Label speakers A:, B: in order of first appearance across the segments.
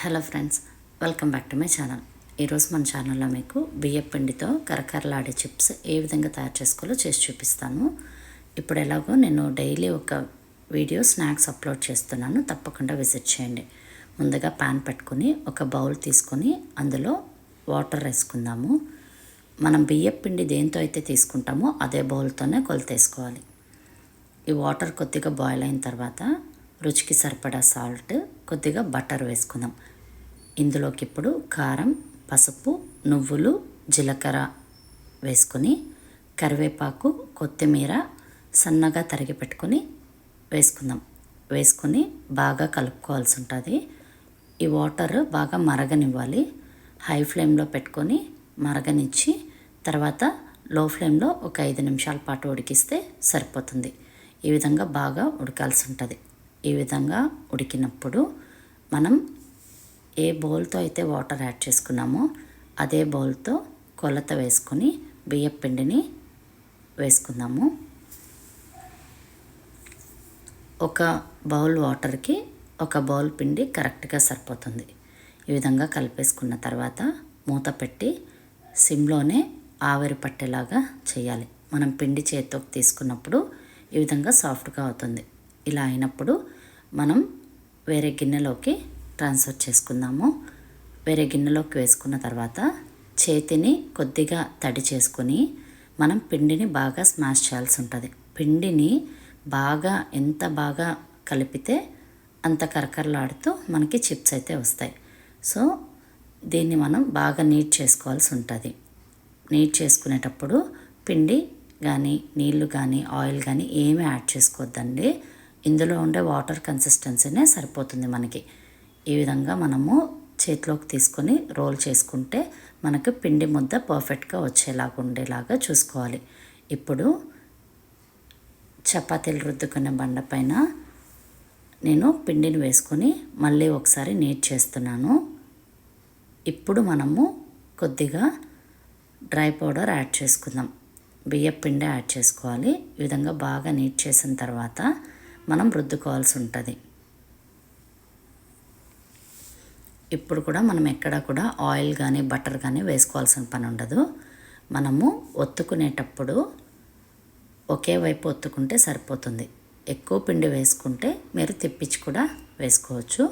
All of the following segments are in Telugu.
A: Hello friends welcome back to my channel. ఈరోజు మన ఛానల్లో మీకు బియ్యం పిండితో కరకరలాడే చిప్స్ ఏ విధంగా తయారు చేసుకోవాలో చేసి చూపిస్తాను. ఇప్పుడు ఎలాగో నేను డైలీ ఒక వీడియో స్నాక్స్ అప్లోడ్ చేస్తున్నాను. తప్పకుండా విజిట్ చేయండి. ముందుగా ప్యాన్ పెట్టుకొని ఒక బౌల్ తీసుకొని అందులో వాటర్ వేసుకుందాము. మనం బియ్యం పిండి దేంతో అయితే తీసుకుంటామో అదే బౌల్తోనే కొలతేసుకోవాలి. ఈ వాటర్ కొద్దిగా బాయిల్ అయిన తర్వాత రుచికి సరిపడా సాల్ట్ కొద్దిగా బటర్ వేసుకుందాం. ఇందులోకి ఇప్పుడు కారం పసుపు నువ్వులు జీలకర్ర వేసుకొని కరివేపాకు కొత్తిమీర సన్నగా తరిగి పెట్టుకొని వేసుకుందాం. వేసుకొని బాగా కలుపుకోవాల్సి ఉంటుంది ఈ వాటర్ బాగా మరగనివ్వాలి. హై ఫ్లేమ్లో పెట్టుకొని మరగనిచ్చి తర్వాత లో ఫ్లేమ్లో ఒక ఐదు నిమిషాల పాటు ఉడికిస్తే సరిపోతుంది. ఈ విధంగా బాగా ఉడకాల్సి ఉంటుంది ఈ విధంగా ఉడికినప్పుడు మనం ఏ బౌల్తో అయితే వాటర్ యాడ్ చేసుకున్నామో అదే బౌల్తో కొలత వేసుకొని బియ్యం పిండిని వేసుకుందాము. ఒక బౌల్ వాటర్కి ఒక బౌల్ పిండి కరెక్ట్గా సరిపోతుంది. ఈ విధంగా కలిపేసుకున్న తర్వాత మూత పెట్టి సిమ్లోనే ఆవిరి పట్టేలాగా చేయాలి. మనం పిండి చేతితో తీసుకున్నప్పుడు ఈ విధంగా సాఫ్ట్గా అవుతుంది. ఇలా అయినప్పుడు మనం వేరే గిన్నెలోకి ట్రాన్స్ఫర్ చేసుకుందాము. వేరే గిన్నెలోకి వేసుకున్న తర్వాత చేతిని కొద్దిగా తడి చేసుకొని మనం పిండిని బాగా స్మాష్ చేయాల్సి ఉంటుంది. పిండిని బాగా ఎంత బాగా కలిపితే అంత కరకరలాడుతూ మనకి చిప్స్ అయితే వస్తాయి. సో దీన్ని మనం బాగా నీట్ చేసుకోవాల్సి ఉంటుంది. నీట్ చేసుకునేటప్పుడు పిండి కానీ నీళ్ళు కానీ ఆయిల్ కానీ ఏమీ యాడ్ చేసుకోవద్దండి ఇందులో ఉండే వాటర్ కన్సిస్టెన్సీనే సరిపోతుంది మనకి. ఈ విధంగా మనము చేతిలోకి తీసుకొని రోల్ చేసుకుంటే మనకు పిండి ముద్ద పర్ఫెక్ట్గా వచ్చేలాగా ఉండేలాగా చూసుకోవాలి. ఇప్పుడు చపాతీలు రుద్దుకునే బండ పైన నేను పిండిని వేసుకొని మళ్ళీ ఒకసారి నీట్ చేస్తున్నాను. ఇప్పుడు మనము కొద్దిగా డ్రై పౌడర్ యాడ్ చేసుకుందాం. బియ్యం పిండి యాడ్ చేసుకోవాలి. ఈ విధంగా బాగా నీట్ చేసిన తర్వాత మనం రుద్దుకోవాల్సి ఉంటుంది ఇప్పుడు కూడా మనం ఎక్కడ కూడా ఆయిల్ కానీ బటర్ కానీ వేసుకోవాల్సిన పని ఉండదు మనము ఒత్తుకునేటప్పుడు ఒకే వైపు ఒత్తుకుంటే సరిపోతుంది. ఎక్కువ పిండి వేసుకుంటే మీరు తిప్పించి కూడా వేసుకోవచ్చు.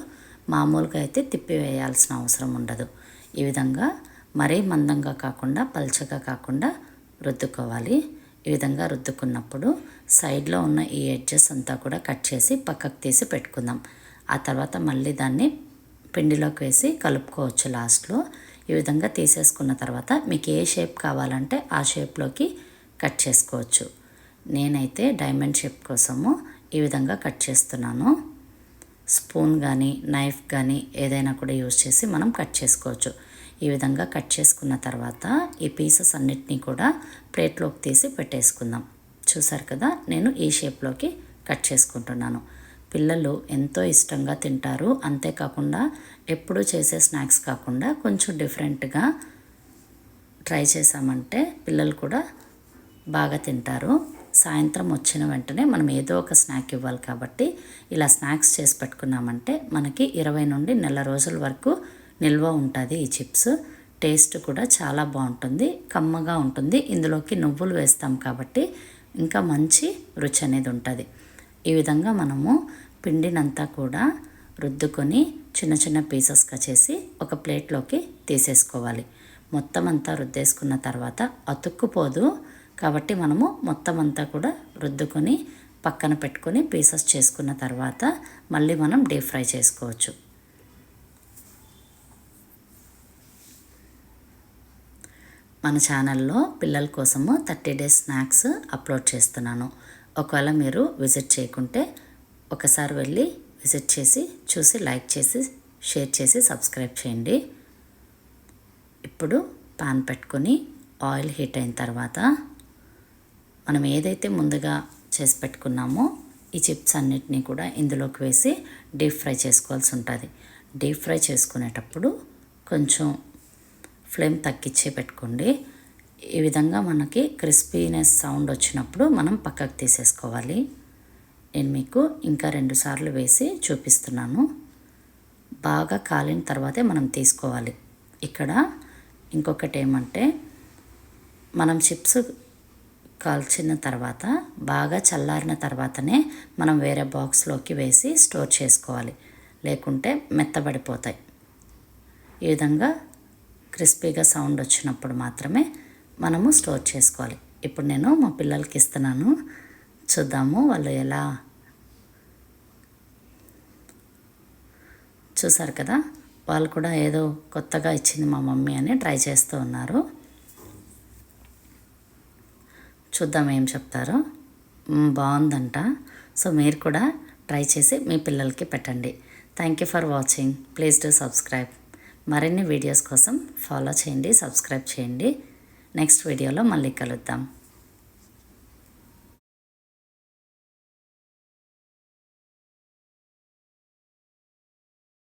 A: మామూలుగా అయితే తిప్పి వేయాల్సిన అవసరం ఉండదు. ఈ విధంగా మరీ మందంగా కాకుండా పల్చగా కాకుండా రుద్దుకోవాలి. ఈ విధంగా రుద్దుకున్నప్పుడు సైడ్లో ఉన్న ఈ ఎడ్జెస్ అంతా కూడా కట్ చేసి పక్కకు తీసి పెట్టుకుందాం. ఆ తర్వాత మళ్ళీ దాన్ని పిండిలోకి వేసి కలుపుకోవచ్చు లాస్ట్లో. ఈ విధంగా తీసేసుకున్న తర్వాత మీకు ఏ షేప్ కావాలంటే ఆ షేప్లోకి కట్ చేసుకోవచ్చు. నేనైతే డైమండ్ షేప్ కోసము ఈ విధంగా కట్ చేస్తున్నాను. స్పూన్ కానీ నైఫ్ కానీ ఏదైనా కూడా యూజ్ చేసి మనం కట్ చేసుకోవచ్చు. ఈ విధంగా కట్ చేసుకున్న తర్వాత ఈ పీసెస్ అన్నిటినీ కూడా ప్లేట్లోకి తీసి పెట్టేసుకుందాం. చూసారు కదా నేను ఈ షేప్లోకి కట్ చేసుకుంటున్నాను. పిల్లలు ఎంతో ఇష్టంగా తింటారు. అంతేకాకుండా ఎప్పుడు చేసే స్నాక్స్ కాకుండా కొంచెం డిఫరెంట్గా ట్రై చేసామంటే పిల్లలు కూడా బాగా తింటారు. సాయంత్రం వచ్చిన వెంటనే మనం ఏదో ఒక స్నాక్ ఇవ్వాలి కాబట్టి ఇలా స్నాక్స్ చేసి పెట్టుకున్నామంటే మనకి ఇరవై నుండి నెల రోజుల వరకు నిల్వ ఉంటుంది ఈ చిప్స్. టేస్ట్ కూడా చాలా బాగుంటుంది కమ్మగా ఉంటుంది. ఇందులోకి నువ్వులు వేస్తాం కాబట్టి ఇంకా మంచి రుచి అనేది ఉంటుంది. ఈ విధంగా మనము పిండినంతా కూడా రుద్దుకొని చిన్న చిన్న పీసెస్గా చేసి ఒక ప్లేట్లోకి తీసేసుకోవాలి. మొత్తం అంతా రుద్దేసుకున్న తర్వాత అతుక్కుపోదు కాబట్టి మనము మొత్తం అంతా కూడా రుద్దుకొని పక్కన పెట్టుకొని పీసెస్ చేసుకున్న తర్వాత మళ్ళీ మనం డీప్ ఫ్రై చేసుకోవచ్చు. మన ఛానల్లో పిల్లల కోసము థర్టీ డేస్ స్నాక్స్ అప్లోడ్ చేస్తున్నాను. ఒకవేళ మీరు విజిట్ చేయకుంటే ఒకసారి వెళ్ళి విజిట్ చేసి చూసి లైక్ చేసి షేర్ చేసి సబ్స్క్రైబ్ చేయండి. ఇప్పుడు పాన్ పెట్టుకొని ఆయిల్ హీట్ అయిన తర్వాత మనం ఏదైతే ముందుగా చేసి పెట్టుకున్నామో ఈ చిప్స్ అన్నిటినీ కూడా ఇందులోకి వేసి డీప్ ఫ్రై చేసుకోవాల్సి ఉంటుంది. డీప్ ఫ్రై చేసుకునేటప్పుడు కొంచెం ఫ్లేమ్ తగ్గించే పెట్టుకోండి. ఈ విధంగా మనకి క్రిస్పీనెస్ సౌండ్ వచ్చినప్పుడు మనం పక్కకు తీసేసుకోవాలి. నేను మీకు ఇంకా రెండు సార్లు వేసి చూపిస్తున్నాను. బాగా కాలిన తర్వాతే మనం తీసుకోవాలి. ఇక్కడ ఇంకొకటి ఏమంటే మనం చిప్స్ కాల్చిన తర్వాత బాగా చల్లారిన తర్వాతనే మనం వేరే బాక్స్లోకి వేసి స్టోర్ చేసుకోవాలి. లేకుంటే మెత్తబడిపోతాయి. ఈ విధంగా క్రిస్పీగా సౌండ్ వచ్చినప్పుడు మాత్రమే మనము స్టోర్ చేసుకోవాలి. ఇప్పుడు నేను మా పిల్లలకి ఇస్తున్నాను. చూద్దాము వాళ్ళు ఎలా చూసారు కదా? వాళ్ళు కూడా ఏదో కొత్తగా ఇచ్చింది మా మమ్మీ అని ట్రై చేస్తూ ఉన్నారు. చూద్దాం ఏం చెప్తారో. బాగుందంట. సో మీరు కూడా ట్రై చేసి మీ పిల్లలకి పెట్టండి. Thank you for watching please do subscribe మరిన్ని వీడియోస్ కోసం ఫాలో చేయండి సబ్స్క్రైబ్ చేయండి. నెక్స్ట్ వీడియోలో మళ్ళీ కలుద్దాం.